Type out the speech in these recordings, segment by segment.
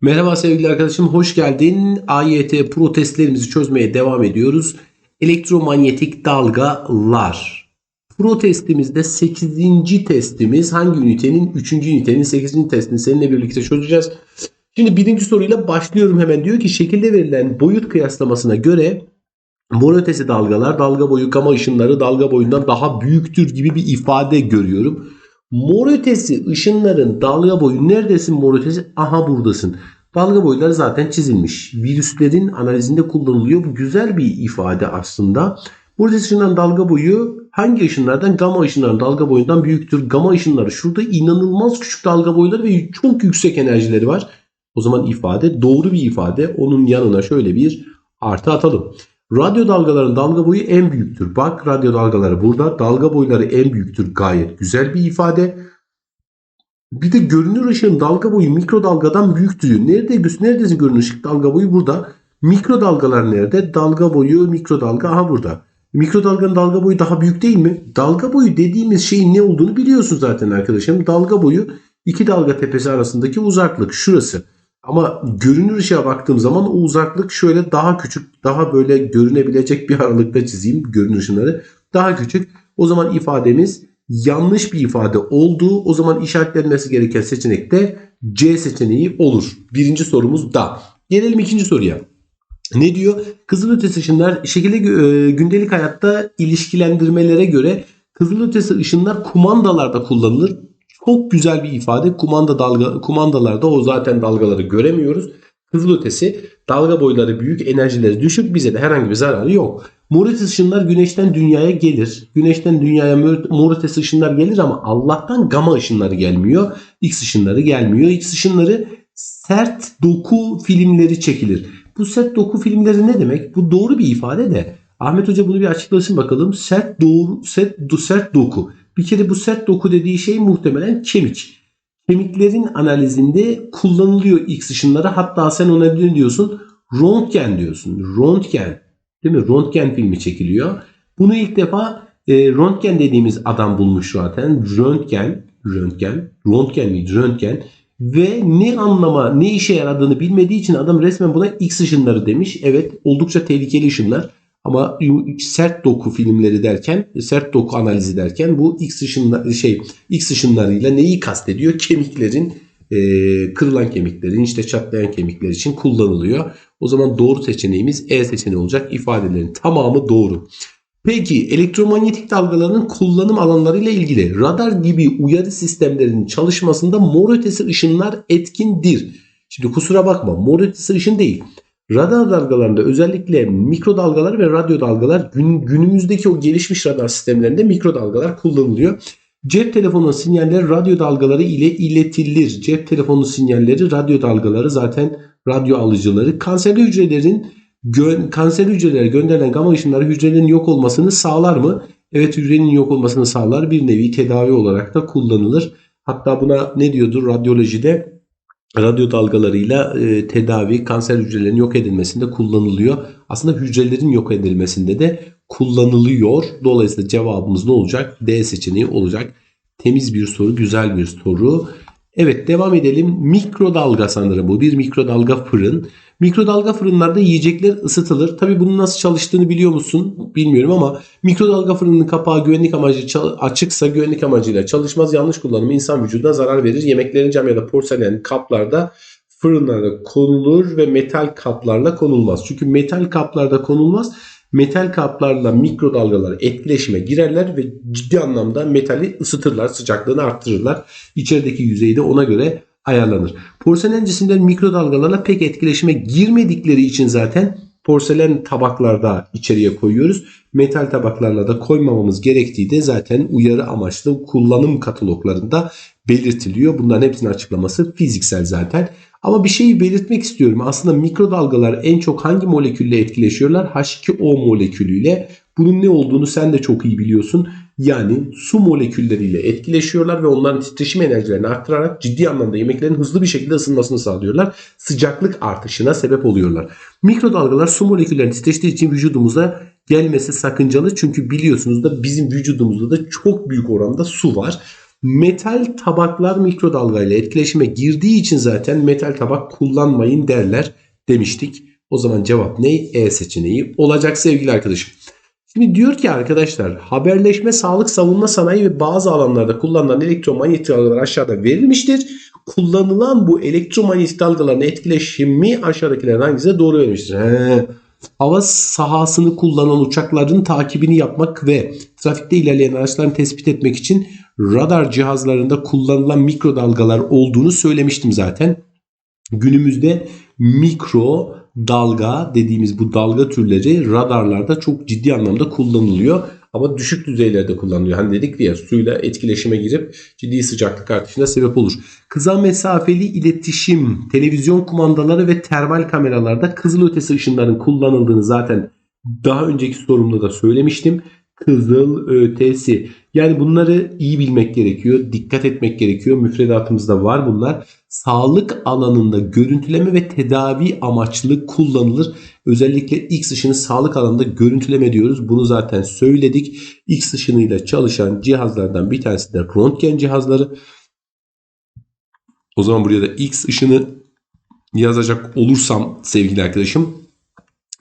Merhaba sevgili arkadaşım, hoş geldin. AYT pro testlerimizi çözmeye devam ediyoruz. Elektromanyetik dalgalar. Pro testimizde 8. testimiz hangi ünitenin? 3. ünitenin 8. testini seninle birlikte çözeceğiz. Şimdi birinci soruyla başlıyorum hemen. Diyor ki şekilde verilen boyut kıyaslamasına göre mor ötesi dalgalar dalga boyu gama ışınları dalga boyundan daha büyüktür gibi bir ifade görüyorum. Mor ötesi ışınların dalga boyu neredesin mor ötesi? Aha buradasın. Dalga boyları zaten çizilmiş. Virüslerin analizinde kullanılıyor. Bu güzel bir ifade aslında. Mor ötesi ışınların dalga boyu hangi ışınlardan? Gama ışınların dalga boyundan büyüktür. Gama ışınları şurada inanılmaz küçük dalga boyları ve çok yüksek enerjileri var. O zaman ifade doğru bir ifade. Onun yanına şöyle bir artı atalım. Radyo dalgaların dalga boyu en büyüktür. Bak radyo dalgaları burada. Dalga boyları en büyüktür. Gayet güzel bir ifade. Bir de görünür ışığın dalga boyu mikrodalgadan büyüktür diyor. Nerede, neredesin görünür ışık dalga boyu? Burada. Mikrodalgalar nerede? Dalga boyu mikrodalga aha burada. Mikrodalganın dalga boyu daha büyük değil mi? Dalga boyu dediğimiz şeyin ne olduğunu biliyorsun zaten arkadaşım. Dalga boyu iki dalga tepesi arasındaki uzaklık şurası. Ama görünür ışığa baktığım zaman o uzaklık şöyle daha küçük, daha böyle görünebilecek bir aralıkta çizeyim görünür ışınları. Daha küçük. O zaman ifademiz yanlış bir ifade olduğu o zaman işaretlenmesi gereken seçenek de C seçeneği olur. Birinci sorumuz da. Gelelim ikinci soruya. Ne diyor? Kızılötesi ışınlar şekilde e, gündelik hayatta ilişkilendirmelere göre kızılötesi ışınlar kumandalarda kullanılır. Çok güzel bir ifade. Kumanda dalga kumandalarda o zaten dalgaları göremiyoruz. Kızılötesi dalga boyları büyük, enerjileri düşük. Bize de herhangi bir zararı yok. Mor ötesi ışınlar güneşten dünyaya gelir. Güneşten dünyaya mor ötesi ışınlar gelir ama Allah'tan gama ışınları gelmiyor. X ışınları gelmiyor. X ışınları sert doku filmleri çekilir. Bu sert doku filmleri ne demek? Bu doğru bir ifade de. Ahmet Hoca bunu bir açıklasın bakalım. Sert doğru sert, sert doku. Bir kere bu sert doku dediği şey muhtemelen kemik. Kemiklerin analizinde kullanılıyor X ışınları. Hatta sen ona ne diyorsun? Röntgen diyorsun. Röntgen. Değil mi? Röntgen filmi çekiliyor. Bunu ilk defa e, röntgen dediğimiz adam bulmuş zaten. Röntgen, röntgen, röntgen miydi? Röntgen. Ve ne anlama, ne işe yaradığını bilmediği için adam resmen buna X ışınları demiş. Evet, oldukça tehlikeli ışınlar. Ama sert doku filmleri derken, sert doku analizi derken bu X ışınlar şey X ışınlarıyla neyi kastediyor? Kemiklerin e, kırılan kemiklerin işte çatlayan kemikler için kullanılıyor. O zaman doğru seçeneğimiz E seçeneği olacak. İfadelerin tamamı doğru. Peki elektromanyetik dalgaların kullanım alanlarıyla ilgili radar gibi uyarı sistemlerinin çalışmasında mor ötesi ışınlar etkindir. Şimdi kusura bakma mor ötesi ışın değil. Radar dalgalarında özellikle mikrodalgalar ve radyo dalgalar gün, günümüzdeki o gelişmiş radar sistemlerinde mikrodalgalar kullanılıyor. Cep telefonu sinyalleri radyo dalgaları ile iletilir. Cep telefonu sinyalleri radyo dalgaları zaten radyo alıcıları. Kanserli hücrelerin gö kanser hücrelere gönderilen gama ışınları hücrelerin yok olmasını sağlar mı? Evet hücrenin yok olmasını sağlar. Bir nevi tedavi olarak da kullanılır. Hatta buna ne diyordur radyolojide? Radyo dalgalarıyla e, tedavi kanser hücrelerinin yok edilmesinde kullanılıyor. Aslında hücrelerin yok edilmesinde de kullanılıyor. Dolayısıyla cevabımız ne olacak? D seçeneği olacak. Temiz bir soru, güzel bir soru. Evet devam edelim. Mikrodalga sanırım bu. Bir mikrodalga fırın. Mikrodalga fırınlarda yiyecekler ısıtılır. Tabi bunun nasıl çalıştığını biliyor musun? Bilmiyorum ama mikrodalga fırının kapağı güvenlik amacı açıksa güvenlik amacıyla çalışmaz. Yanlış kullanımı insan vücuduna zarar verir. Yemeklerin cam ya da porselen kaplarda fırınlara konulur ve metal kaplarla konulmaz. Çünkü metal kaplarda konulmaz. Metal kaplarla mikrodalgalar etkileşime girerler ve ciddi anlamda metali ısıtırlar, sıcaklığını arttırırlar. İçerideki yüzeyi de ona göre ayarlanır. Porselen cisimler mikrodalgalarla pek etkileşime girmedikleri için zaten porselen tabaklarda içeriye koyuyoruz. Metal tabaklarla da koymamamız gerektiği de zaten uyarı amaçlı kullanım kataloglarında belirtiliyor. Bunların hepsinin açıklaması fiziksel zaten. Ama bir şeyi belirtmek istiyorum. Aslında mikrodalgalar en çok hangi molekülle etkileşiyorlar? H2O molekülüyle. Bunun ne olduğunu sen de çok iyi biliyorsun. Yani su molekülleriyle etkileşiyorlar ve onların titreşim enerjilerini arttırarak ciddi anlamda yemeklerin hızlı bir şekilde ısınmasını sağlıyorlar. Sıcaklık artışına sebep oluyorlar. Mikrodalgalar su moleküllerinin titreştiği için vücudumuza gelmesi sakıncalı. Çünkü biliyorsunuz da bizim vücudumuzda da çok büyük oranda su var. Metal tabaklar mikrodalgayla etkileşime girdiği için zaten metal tabak kullanmayın derler demiştik. O zaman cevap ne? E seçeneği olacak sevgili arkadaşım. Şimdi diyor ki arkadaşlar haberleşme, sağlık, savunma sanayi ve bazı alanlarda kullanılan elektromanyetik dalgalar aşağıda verilmiştir. Kullanılan bu elektromanyetik dalgaların etkileşimi aşağıdakilerden hangisine doğru verilmiştir? He. Hava sahasını kullanan uçakların takibini yapmak ve trafikte ilerleyen araçların tespit etmek için radar cihazlarında kullanılan mikrodalgalar olduğunu söylemiştim zaten. Günümüzde mikro dalga dediğimiz bu dalga türleri radarlarda çok ciddi anlamda kullanılıyor. Ama düşük düzeylerde kullanılıyor. Hani dedik ya suyla etkileşime girip ciddi sıcaklık artışına sebep olur. Kısa mesafeli iletişim, televizyon kumandaları ve termal kameralarda kızıl ötesi ışınların kullanıldığını zaten daha önceki sorumda da söylemiştim. Kızıl ötesi. Yani bunları iyi bilmek gerekiyor. Dikkat etmek gerekiyor. Müfredatımızda var bunlar. Sağlık alanında görüntüleme ve tedavi amaçlı kullanılır. Özellikle X ışını sağlık alanında görüntüleme diyoruz. Bunu zaten söyledik. X ışınıyla çalışan cihazlardan bir tanesi de röntgen cihazları. O zaman buraya da X ışını yazacak olursam sevgili arkadaşım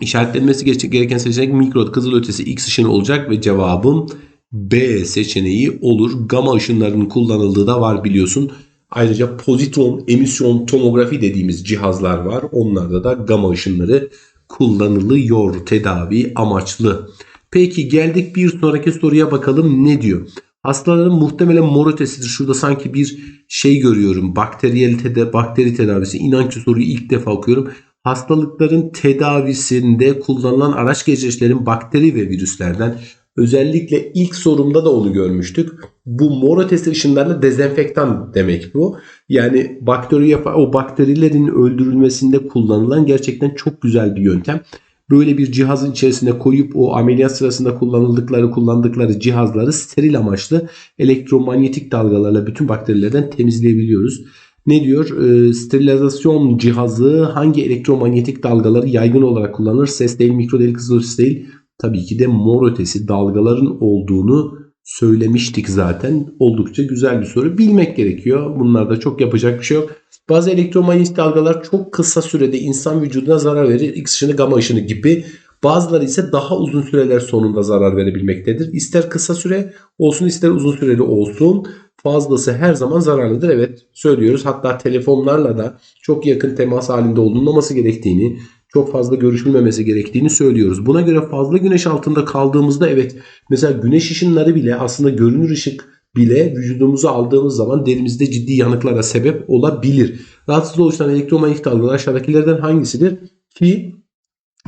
işaretlenmesi gereken seçenek mikro kızıl ötesi X ışını olacak ve cevabım B seçeneği olur. Gama ışınlarının kullanıldığı da var biliyorsun. Ayrıca pozitron emisyon tomografi dediğimiz cihazlar var. Onlarda da gama ışınları kullanılıyor tedavi amaçlı. Peki geldik bir sonraki soruya bakalım ne diyor? Hastaların muhtemelen mor ötesidir. Şurada sanki bir şey görüyorum. Bakteriyel teda bakteri tedavisi. İnan ki soruyu ilk defa okuyorum. Hastalıkların tedavisinde kullanılan araç gereçlerin bakteri ve virüslerden Özellikle ilk sorumda da onu görmüştük. Bu mor ötesi ışınlarla dezenfektan demek bu. Yani bakteri o bakterilerin öldürülmesinde kullanılan gerçekten çok güzel bir yöntem. Böyle bir cihazın içerisine koyup o ameliyat sırasında kullanıldıkları kullandıkları cihazları steril amaçlı elektromanyetik dalgalarla bütün bakterilerden temizleyebiliyoruz. Ne diyor? E, sterilizasyon cihazı hangi elektromanyetik dalgaları yaygın olarak kullanır? Ses değil, mikro değil, kızılötesi değil tabii ki de mor ötesi dalgaların olduğunu söylemiştik zaten. Oldukça güzel bir soru. Bilmek gerekiyor. Bunlarda çok yapacak bir şey yok. Bazı elektromanyetik dalgalar çok kısa sürede insan vücuduna zarar verir. X ışını, gama ışını gibi. Bazıları ise daha uzun süreler sonunda zarar verebilmektedir. İster kısa süre olsun ister uzun süreli olsun fazlası her zaman zararlıdır. Evet söylüyoruz. Hatta telefonlarla da çok yakın temas halinde olunmaması gerektiğini, çok fazla görüşülmemesi gerektiğini söylüyoruz. Buna göre fazla güneş altında kaldığımızda evet mesela güneş ışınları bile aslında görünür ışık bile vücudumuza aldığımız zaman derimizde ciddi yanıklara sebep olabilir. Rahatsız oluşan elektromanyetik dalgalar aşağıdakilerden hangisidir? Ki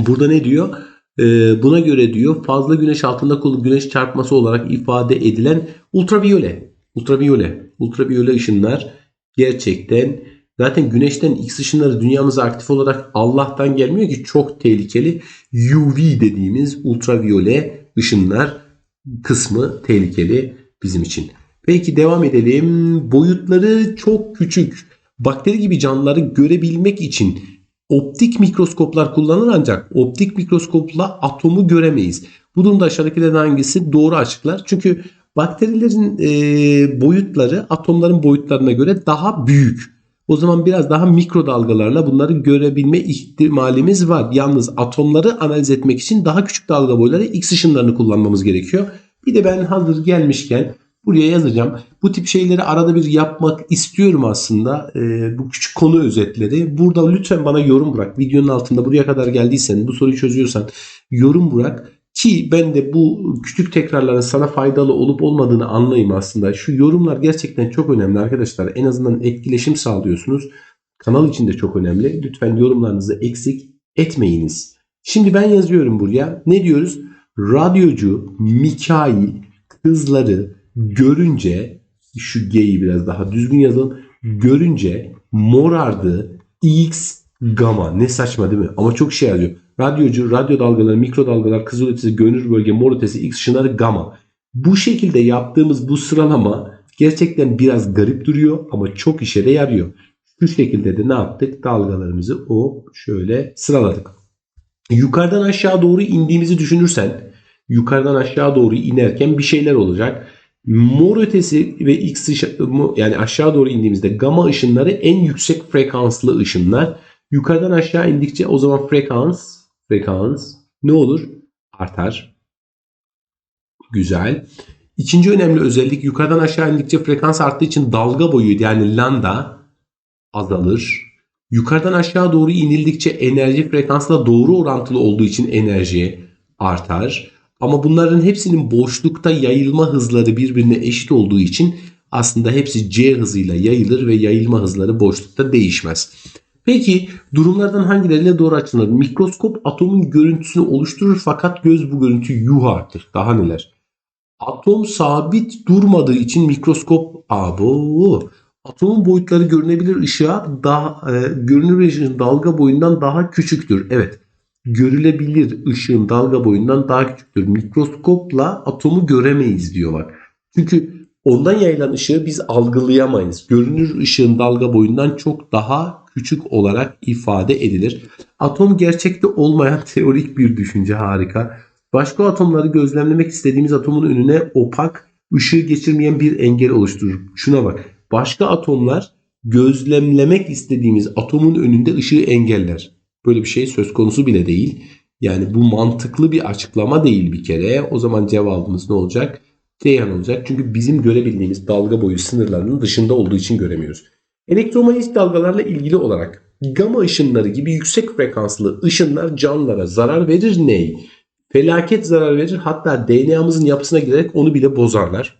burada ne diyor? Ee, buna göre diyor fazla güneş altında güneş çarpması olarak ifade edilen ultraviyole. Ultraviyole. Ultraviyole ışınlar gerçekten Zaten güneşten X ışınları dünyamıza aktif olarak Allah'tan gelmiyor ki çok tehlikeli. UV dediğimiz ultraviyole ışınlar kısmı tehlikeli bizim için. Peki devam edelim. Boyutları çok küçük. Bakteri gibi canlıları görebilmek için optik mikroskoplar kullanılır ancak optik mikroskopla atomu göremeyiz. Bu durumda aşağıdakilerden hangisi doğru açıklar? Çünkü bakterilerin e, boyutları atomların boyutlarına göre daha büyük. O zaman biraz daha mikrodalgalarla bunları görebilme ihtimalimiz var. Yalnız atomları analiz etmek için daha küçük dalga boyları X ışınlarını kullanmamız gerekiyor. Bir de ben hazır gelmişken buraya yazacağım. Bu tip şeyleri arada bir yapmak istiyorum aslında. Ee, bu küçük konu özetleri. Burada lütfen bana yorum bırak. Videonun altında buraya kadar geldiysen, bu soruyu çözüyorsan yorum bırak. Ki ben de bu küçük tekrarların sana faydalı olup olmadığını anlayayım aslında. Şu yorumlar gerçekten çok önemli arkadaşlar. En azından etkileşim sağlıyorsunuz. Kanal için de çok önemli. Lütfen yorumlarınızı eksik etmeyiniz. Şimdi ben yazıyorum buraya. Ne diyoruz? Radyocu Mikail kızları görünce şu G'yi biraz daha düzgün yazalım. Görünce morardı X gamma. Ne saçma değil mi? Ama çok şey yazıyor. Radyocu, radyo dalgaları, mikrodalgalar, kızılötesi, gönül bölge, mor ötesi, X ışınları, gamma. Bu şekilde yaptığımız bu sıralama gerçekten biraz garip duruyor ama çok işe de yarıyor. Şu şekilde de ne yaptık? Dalgalarımızı o şöyle sıraladık. Yukarıdan aşağı doğru indiğimizi düşünürsen yukarıdan aşağı doğru inerken bir şeyler olacak. Mor ötesi ve X ışığı yani aşağı doğru indiğimizde gamma ışınları en yüksek frekanslı ışınlar. Yukarıdan aşağı indikçe o zaman frekans frekans ne olur? Artar. Güzel. İkinci önemli özellik yukarıdan aşağı indikçe frekans arttığı için dalga boyu yani lambda azalır. Yukarıdan aşağı doğru inildikçe enerji frekansla doğru orantılı olduğu için enerji artar. Ama bunların hepsinin boşlukta yayılma hızları birbirine eşit olduğu için aslında hepsi c hızıyla yayılır ve yayılma hızları boşlukta değişmez. Peki durumlardan hangileriyle doğru açıklanır? Mikroskop atomun görüntüsünü oluşturur fakat göz bu görüntüyü yuhartır. Daha neler? Atom sabit durmadığı için mikroskop abo atomun boyutları görünebilir ışığa daha e, görünür ışığın dalga boyundan daha küçüktür. Evet. Görülebilir ışığın dalga boyundan daha küçüktür. Mikroskopla atomu göremeyiz diyorlar. Çünkü ondan yayılan ışığı biz algılayamayız. Görünür ışığın dalga boyundan çok daha küçük olarak ifade edilir. Atom gerçekte olmayan teorik bir düşünce harika. Başka atomları gözlemlemek istediğimiz atomun önüne opak, ışığı geçirmeyen bir engel oluşturur. Şuna bak. Başka atomlar gözlemlemek istediğimiz atomun önünde ışığı engeller. Böyle bir şey söz konusu bile değil. Yani bu mantıklı bir açıklama değil bir kere. O zaman cevabımız ne olacak? Ceyhan olacak. Çünkü bizim görebildiğimiz dalga boyu sınırlarının dışında olduğu için göremiyoruz. Elektromanyetik dalgalarla ilgili olarak gama ışınları gibi yüksek frekanslı ışınlar canlılara zarar verir ney? Felaket zarar verir hatta DNA'mızın yapısına giderek onu bile bozarlar.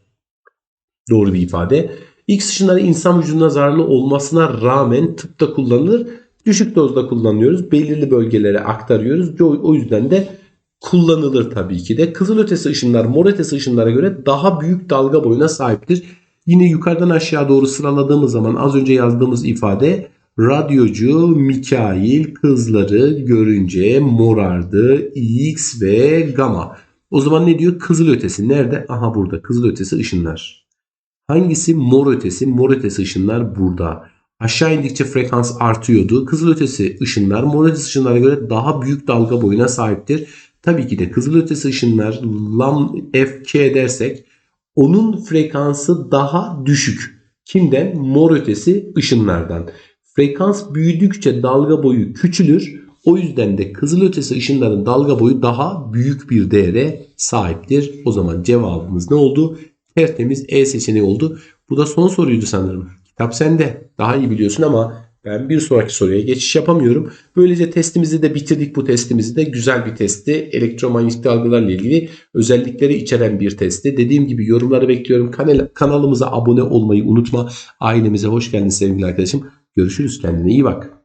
Doğru bir ifade. X ışınları insan vücuduna zararlı olmasına rağmen tıpta kullanılır. Düşük dozda kullanıyoruz. Belirli bölgelere aktarıyoruz. O yüzden de kullanılır tabii ki de. Kızılötesi ışınlar mor ötesi ışınlara göre daha büyük dalga boyuna sahiptir. Yine yukarıdan aşağı doğru sıraladığımız zaman az önce yazdığımız ifade radyocu Mikail kızları görünce morardı X ve gamma. O zaman ne diyor? Kızıl ötesi nerede? Aha burada. Kızıl ötesi ışınlar. Hangisi mor ötesi? Mor ötesi ışınlar burada. Aşağı indikçe frekans artıyordu. Kızıl ötesi ışınlar mor ötesi ışınlara göre daha büyük dalga boyuna sahiptir. Tabii ki de kızıl ötesi ışınlar lam fk dersek onun frekansı daha düşük. Kimden? Mor ötesi ışınlardan. Frekans büyüdükçe dalga boyu küçülür. O yüzden de kızıl ötesi ışınların dalga boyu daha büyük bir değere sahiptir. O zaman cevabımız ne oldu? Tertemiz E seçeneği oldu. Bu da son soruydu sanırım. Kitap sende. Daha iyi biliyorsun ama ben bir sonraki soruya geçiş yapamıyorum. Böylece testimizi de bitirdik bu testimizi de. Güzel bir testti. Elektromanyetik dalgalarla ilgili özellikleri içeren bir testti. Dediğim gibi yorumları bekliyorum. Kanal, kanalımıza abone olmayı unutma. Ailemize hoş geldin sevgili arkadaşım. Görüşürüz kendine iyi bak.